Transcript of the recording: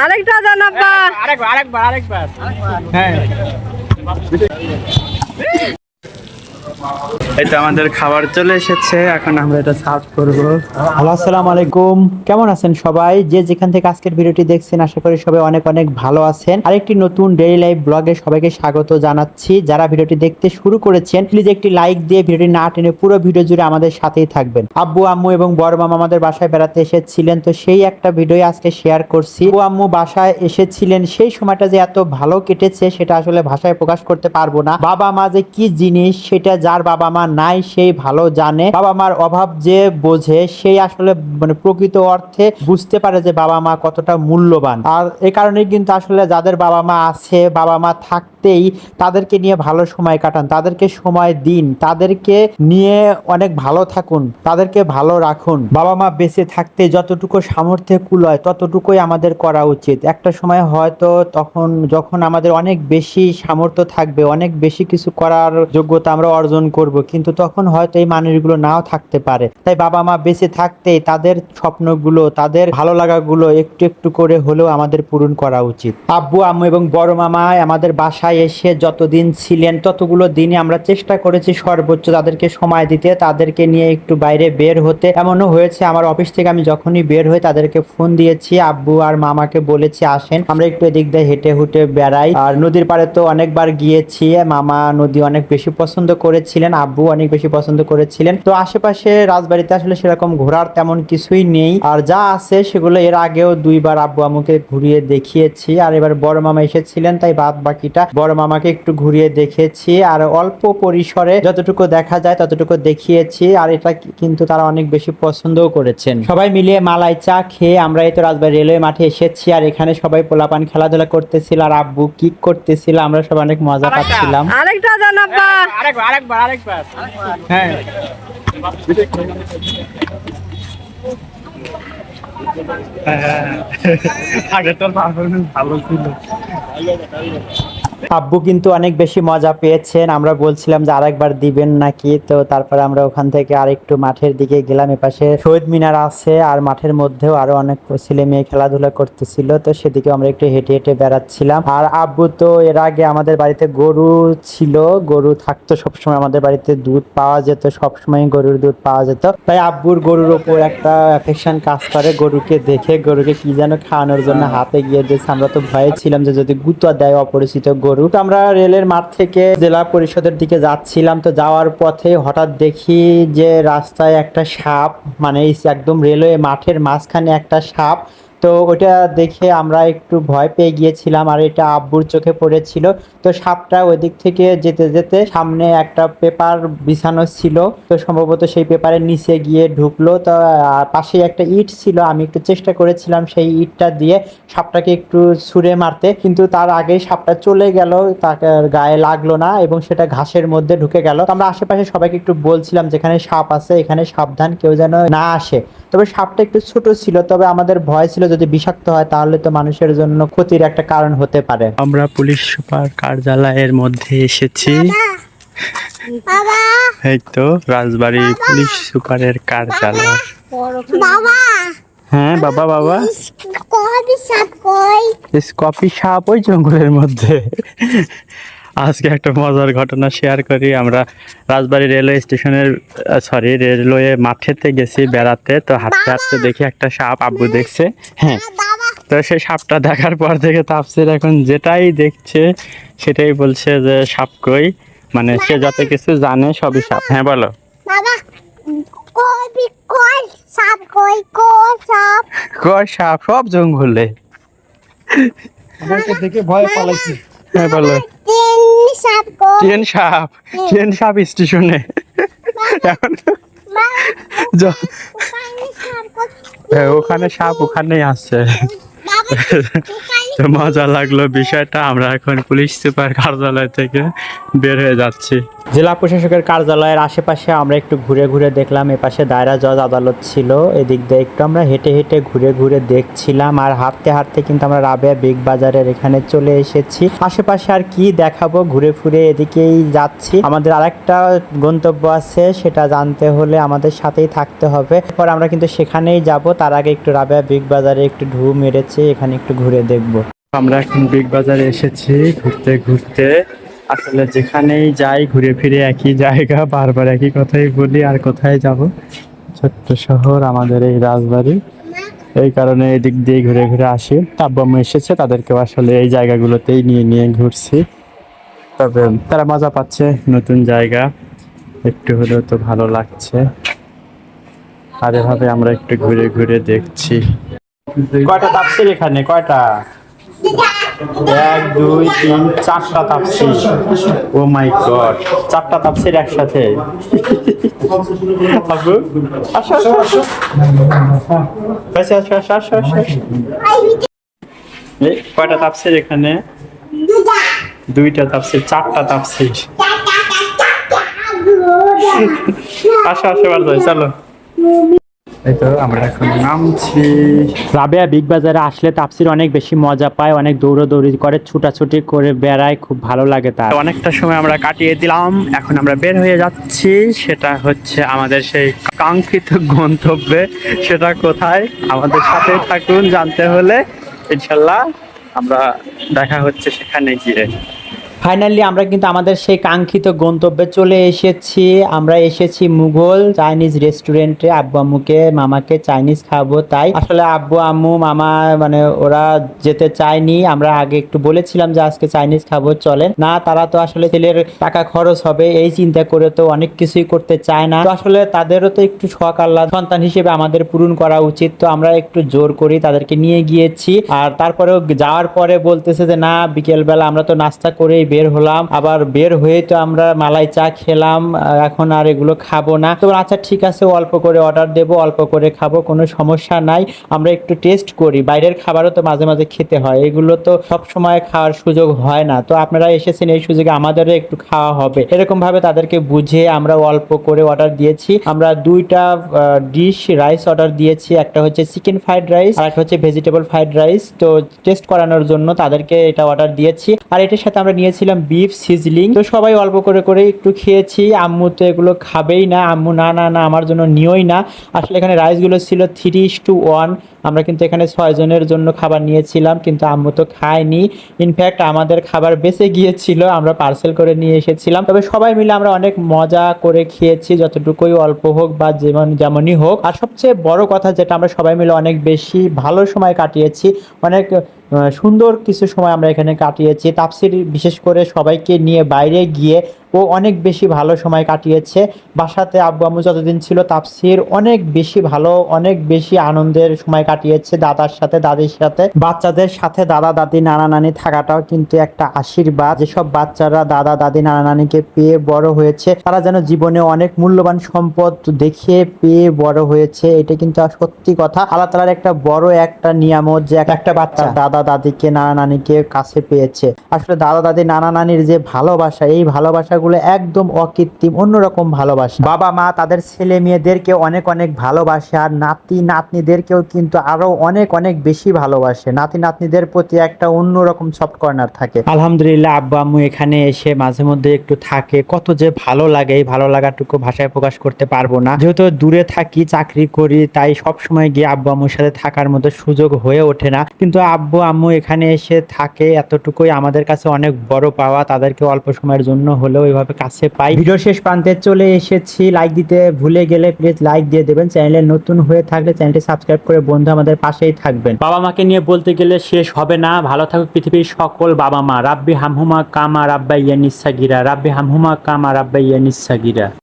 আরেকটা দেন আব্বা। আরেকবার আরেকবার আরেকবার। হ্যাঁ। তো আমাদের খাবার চলে এসেছে, এখন আমরা এটা সার্ভ করব। হ্যালো, আসসালামু আলাইকুম। কেমন আছেন সবাই? যে যেখান থেকে আজকের ভিডিওটি দেখছেন, আশা করি সবাই অনেক অনেক ভালো আছেন। আরেকটি নতুন ডেইলি লাইফ ব্লগে সবাইকে স্বাগত জানাচ্ছি। যারা ভিডিওটি দেখতে শুরু করেছেন প্লিজ একটি লাইক দিয়ে ভিডিওটি না টেনে পুরো ভিডিও জুড়ে আমাদের সাথেই থাকবেন। আব্বু, আম্মু এবং বড় মামা আমাদের বাসায় বেড়াতে এসেছিলেন, তো সেই একটা ভিডিও আজকে শেয়ার করছি। আব্বু, আম্মু বাসায় এসেছিলেন, সেই সময়টা যে এত ভালো কেটেছে, সেটা আসলে ভাষায় প্রকাশ করতে পারব না। বাবা মা যে কি জিনিস, সেটা যার বাবা মা নাই সেই ভালো জানে। বাবা মার অভাব যে বোঝে সেই আসলে মানে প্রকৃত অর্থে বুঝতে পারে যে বাবা মা কতটা মূল্যবান। আর এই কারণেই কিন্তু আসলে যাদের বাবা মা আছে, বাবা মা থাকতেই তাদেরকে নিয়ে ভালো সময় কাটান, তাদেরকে সময় দিন, তাদেরকে নিয়ে অনেক ভালো থাকুন, তাদেরকে ভালো রাখুন। বাবা মা বেঁচে থাকতে যতটুকু সামর্থ্যে কুলয় ততটুকুই আমাদের করা উচিত। একটা সময় হয়তো তখন যখন আমাদের অনেক বেশি সামর্থ্য থাকবে, অনেক বেশি কিছু করার যোগ্যতা আমরা অর্জন করব, কিন্তু তখন হয়তো এই মানুষগুলো নাও থাকতে পারে। তাই বাবা মা বেঁচে থাকতেই তাদের স্বপ্নগুলো, তাদের ভালো লাগাগুলো একটু একটু করে হলেও আমাদের পূরণ করা উচিত। আব্বু, আম্মু এবং বড় মামা আমাদের বাসায় এসে যতদিন ছিলেন, ততগুলো দিনে আমরা চেষ্টা করেছি সর্বোচ্চ তাদেরকে সময় দিতে, তাদেরকে নিয়ে একটু বাইরে বের হতে। এমনও হয়েছে, আমার অফিস থেকে আমি যখনই বের হই, তাদেরকে ফোন দিয়েছি, আব্বু আর মামাকে বলেছি, আসেন। আমরা একটু এদিক দিয়ে হেঁটে হুটে বেড়াই। আর নদীর পাড়ে তো অনেকবার গিয়েছি, মামা নদী অনেক বেশি পছন্দ করেছিলেন আব্বু অনেক বেশি পছন্দ করেছিলেন। তো আশেপাশে রাজবাড়িতে আসলে সেরকম ঘোরার তেমন কিছুই নেই। আর যা আছে সেগুলো এর আগেও দুইবার আব্বু আম্মুকে ঘুরিয়ে দেখিয়েছি। আর এবার বড় মামা এসেছিলেন তাই বাদ বাকিটা বড় মামাকে একটু ঘুরিয়ে দেখেছি। আর অল্প পরিসরে যতটুকু দেখা যায় ততটুকু দেখিয়েছি। আর এটা কিন্তু তারা অনেক বেশি পছন্দও করেছেন। সবাই মিলিয়ে মালাই চা খেয়ে আমরা এই তো রাজবাড়ি রেলওয়ে মাঠে এসেছি। আর এখানে সবাই পোলাপান খেলাধুলা করতেছিল। আর আব্বু কিক করতেছিল আমরা সবাই অনেক মজা পাচ্ছিলাম। আরেকটা আব্বা। আরেকবার আরেকবার। আরেকবার হ্যাঁ আগে তো ভালো ছিল আব্বু কিন্তু অনেক বেশি মজা পেয়েছেন। আমরা বলছিলাম যে আরেকবার দিবেন নাকি? তো তারপরে আমরা ওখান থেকে আরেকটু মাঠের দিকে গেলাম। এপাশে শহীদ মিনার আছে আর মাঠের মধ্যেও আরও অনেক ছেলে মেয়ে খেলাধুলা করতেছিল। তো সেদিকে আমরা একটু হেঁটে হেঁটে বেড়াচ্ছিলাম। আর আব্বু তো এর আগে আমাদের বাড়িতে গরু ছিল। গরু থাকতো সবসময় আমাদের বাড়িতে দুধ পাওয়া যেত, সবসময় গরুর দুধ পাওয়া যেত। তাই আব্বুর গরুর ওপর একটা অ্যাফেকশন কাজ করে গরুকে দেখে, গরুকে কি যেন খাওয়ানোর জন্য হাতে গিয়ে দিয়েছে। আমরা তো ভয়ে ছিলাম যে যদি গুতা দেয় অপরিচিত গরু তো আমরা রেলের মাঠ থেকে জেলা পরিষদের দিকে যাচ্ছিলাম। তো যাওয়ার পথে হঠাৎ দেখি যে রাস্তায় একটা সাপ মানে একদম রেলওয়ে মাঠের মাঝখানে একটা সাপ তো ওটা দেখে আমরা একটু ভয় পেয়ে গিয়েছিলাম আর এটা আব্বুর চোখে পড়েছিল। তো সাপটা ওই দিক থেকে যেতে যেতে সামনে একটা পেপার বিছানো ছিল। তো সম্ভবত সেই পেপারের নিচে গিয়ে ঢুকলো। তো পাশে একটা ইট ছিল। আমি একটু চেষ্টা করেছিলাম সেই ইটটা দিয়ে সাপটাকে একটু ছুঁড়ে মারতে। কিন্তু তার আগেই সাপটা চলে গেল। তাকে গায়ে লাগল না এবং সেটা ঘাসের মধ্যে ঢুকে গেল। আমরা আশেপাশে সবাইকে একটু বলছিলাম যেখানে সাপ আছে, এখানে সাবধান, কেউ যেন না আসে। তবে সাপটা একটু ছোট ছিল। তবে আমাদের ভয় ছিল যদি বিষাক্ত হয় তাহলে তো মানুষের জন্য ক্ষতির একটা কারণ হতে পারে। আমরা পুলিশ সুপার কার্যালয়ের মধ্যে এসেছি। এই তো রাজবাড়ি পুলিশ সুপারের কার্যালয়। হ্যাঁ বাবা বাবা। কপি সাপ ওই জঙ্গলের মধ্যে। আজকে একটা মজার ঘটনা শেয়ার করি। আমরা রাজবাড়ি রেলওয়ে স্টেশনের সরি রেলওয়ে মাঠেতে গেছি বেড়াতে। তো হাঁটতে হাঁটতে দেখি একটা সাপ আব্বু দেখছে। হ্যাঁ। তো সেই সাপটা দেখার পর থেকে তাপসির এখন যেটাই দেখছে সেটাই বলছে যে সাপ কই? মানে সে যত কিছু জানে সবই সাপ। হ্যাঁ বলো। বাবা! সাপ কই? কই সাপ? কয় সাপ? সব জঙ্গলে। দেখে ভয় পালাইছি। হ্যাঁ বলো। সাপ গো। ট্রেন সাপ ট্রেন সাপ স্টেশনে। এখন ওখানে সাপ হ্যাঁ, ওখানে ওখানেই আছে। মজা লাগল বিষয়টা। আমরা এখন পুলিশ সুপার কার্যালয় থেকে বের হয়ে যাচ্ছি। জেলা প্রশাসকের কার্যালয়ের আশেপাশে আমরা একটু ঘুরে ঘুরে দেখলাম, এপাশে দায়রা জজ আদালত ছিল, এদিক দিয়ে একটু আমরা হেঁটে হেঁটে ঘুরে ঘুরে দেখছিলাম আর হাঁটতে হাঁটতে কিন্তু আমরা রাবেয়া বিগ বাজারের এখানে চলে এসেছি। আশেপাশে আর কি দেখাবো, ঘুরে ফুরে এদিকেই যাচ্ছি। আমাদের আরেকটা গন্তব্য আছে, সেটা জানতে হলে আমাদের সাথেই থাকতে হবে। পর আমরা কিন্তু সেখানেই যাব, তার আগে একটু রাবেয়া বিগ বাজারে একটু ঢু মেরেছে, এখানে একটু ঘুরে দেখব। আমরা এখন বিগ বাজারে এসেছি, ঘুরতে ঘুরতে আসলে যেখানেই যাই, ঘুরে ফিরে একই জায়গা, বারবার একই কথাই বলি, আর কোথায় যাব? ছোট্ট শহর আমাদের এই রাজবাড়ি। এই কারণে এদিক দিয়ে ঘুরে ঘুরে আসি। আব্বাম্মু এসেছে, তাদেরকেও আসলে এই জায়গাগুলোতেই নিয়ে নিয়ে ঘুরছি। তবে তারা মজা পাচ্ছে, নতুন জায়গা। একটু হলেও তো ভালো লাগছে। আর এভাবে আমরা একটু ঘুরে ঘুরে দেখছি। কয়টা তাপসির এখানে? কয়টা? এক দুই তিন চারটা তাপসির ও মাই গড চারটা তাপসির একসাথে। আবু, আসো। কয়টা তাপসির এখানে? দুইটা তাপসির চারটা তাপসির আসো আসো বার চলো। এই তো আমরা এখন নামছি। রাবেয়া বিগ বাজারে আসলে তাপসির অনেক বেশি মজা পায় অনেক দৌড়াদৌড়ি করে ছুটাছুটি করে বেড়ায় খুব ভালো লাগে তার। অনেকটা সময় আমরা কাটিয়ে দিলাম এখন আমরা বের হয়ে যাচ্ছি সেটা হচ্ছে আমাদের সেই কাঙ্ক্ষিত গন্তব্যে সেটা কোথায়? আমাদের সাথে থাকুন জানতে হলে ইনশাল্লাহ আমরা দেখা হচ্ছে সেখানে গিয়ে। ফাইনালি আমরা কিন্তু আমাদের সেই কাঙ্ক্ষিত গন্তব্যে চলে এসেছি। আমরা এসেছি মুঘল চাইনিজ রেস্টুরেন্টে আব্বু আম্মুকে, মামাকে চাইনিজ খাব, তাই। আসলে আব্বু আম্মু, মামা মানে ওরা যেতে চায়নি। আমরা আগে একটু বলেছিলাম যে আজকে চাইনিজ খাব, চলেন। না, তারা তো আসলে ছেলের টাকা খরচ হবে, এই চিন্তা করে তো অনেক কিছুই করতে চায় না। তো আসলে তাদেরও তো একটু শখ আল্লাহ সন্তান হিসেবে আমাদের পূরণ করা উচিত। তো আমরা একটু জোর করি, তাদেরকে নিয়ে গিয়েছি। আর তারপরেও যাওয়ার পরে বলতেছে যে, না, বিকেলবেলা আমরা তো নাস্তা করেই বের হলাম। আবার বের হয়ে তো আমরা মালাই চা খেলাম, এখন আর এগুলো খাব না। তো আচ্ছা ঠিক আছে, অল্প করে অর্ডার দেবো, অল্প করে খাব, কোনো সমস্যা নাই। আমরা একটু টেস্ট করি। বাইরের খাবারও তো মাঝে মাঝে খেতে হয়। এগুলো তো সব সময় খাওয়ার সুযোগ হয় না। তো আপনারা এসেছেন এই সুযোগে আমাদেরও একটু খাওয়া হবে। এরকম ভাবে তাদেরকে বুঝে আমরা অল্প করে অর্ডার দিয়েছি। আমরা দুইটা ডিশ রাইস অর্ডার দিয়েছি। একটা হচ্ছে চিকেন ফ্রাইড রাইস আর একটা হচ্ছে ভেজিটেবল ফ্রাইড রাইস তো টেস্ট করানোর জন্য তাদেরকে এটা অর্ডার দিয়েছি। আর এটার সাথে আমরা নিয়েছিলাম বিফ সিজলিং তো সবাই অল্প করে করে একটু খেয়েছি। আম্মু তো এগুলো খাবেই না। আম্মু, না না না, আমার জন্য নিওই না। আসলে এখানে রাইসগুলো ছিল থ্রি টু ওয়ান আমরা কিন্তু এখানে ছয়জনের জন্য খাবার নিয়েছিলাম, কিন্তু আম্মু তো খায়নি। ইনফ্যাক্ট আমাদের খাবার বেঁচে গিয়েছিল, আমরা পার্সেল করে নিয়ে এসেছিলাম। তবে সবাই মিলে আমরা অনেক মজা করে খেয়েছি, যতটুকুই অল্প হোক বা যেমন, যেমনই হোক। আর সবচেয়ে বড় কথা যেটা আমরা সবাই মিলে অনেক বেশি ভালো সময় কাটিয়েছি, অনেক সুন্দর কিছু সময় আমরা এখানে কাটিয়েছি। তাপসির বিশেষ করে সবাইকে নিয়ে বাইরে গিয়ে ও অনেক বেশি ভালো সময় কাটিয়েছে। বাসাতে আব্বু আম্মু যতদিন ছিল তাপসির অনেক বেশি ভালো অনেক বেশি আনন্দের সময় কাটিয়েছে দাদার সাথে দাদির সাথে। বাচ্চাদের সাথে দাদা দাদি নানা নানি থাকাটাও কিন্তু একটা আশীর্বাদ। যেসব বাচ্চারা দাদা দাদি নানা নানিকে পেয়ে বড় হয়েছে তারা যেন জীবনে অনেক মূল্যবান সম্পদ দেখে পেয়ে বড় হয়েছে এটা কিন্তু আর সত্যি কথা। আল্লাহ তালার একটা বড় একটা নিয়ামত যে একটা বাচ্চা। দাদা দাদিকে নানা নানিকে কাছে পেয়েছে। আসলে দাদা দাদি নানা নানির যে ভালোবাসা এই ভালোবাসাগুলো একদম অকৃত্রিম, অন্যরকম ভালোবাসা। বাবা মা তাদের ছেলে মেয়েদেরকে অনেক অনেক ভালোবাসে আর নাতি নাতনিদেরকেও কিন্তু আরও অনেক অনেক বেশি ভালোবাসে। নাতি নাতনিদের প্রতি একটা অন্যরকম সফট কর্নার থাকে। আলহামদুলিল্লাহ, আব্বু, আম্মু এখানে এসে মাঝে মধ্যে একটু থাকে। কত যে ভালো লাগে, এই ভালো লাগাটুকু ভাষায় প্রকাশ করতে পারব না। যেহেতু দূরে থাকি, চাকরি করি, তাই সব সময় গিয়ে আব্বু, আম্মুর সাথে থাকার মতো সুযোগ হয়ে ওঠে না। কিন্তু আব্বু, আম্মু এখানে এসে থাকে। এতটুকুই আমাদের কাছে অনেক বড় পাওয়া। তাদেরকে অল্প সময়ের জন্য হলেও এভাবে কাছে পাই। ভিডিও শেষ প্রান্তে চলে এসেছি। লাইক দিতে ভুলে গেলে প্লিজ লাইক দিয়ে দেবেন। চ্যানেলে নতুন হয়ে থাকলে চ্যানেলটি সাবস্ক্রাইব করে বন্ধু আমাদের পাশেই থাকবেন। বাবা মাকে নিয়ে বলতে গেলে শেষ হবে না। ভালো থাকুক পৃথিবীর সকল বাবা মা। রাব্বি হামহুমা কামা রাব্বাইয়া নিঃসাগিরা। রাব্বি হামহুমা কামা রাব্বাইয়া নিঃসাগিরা।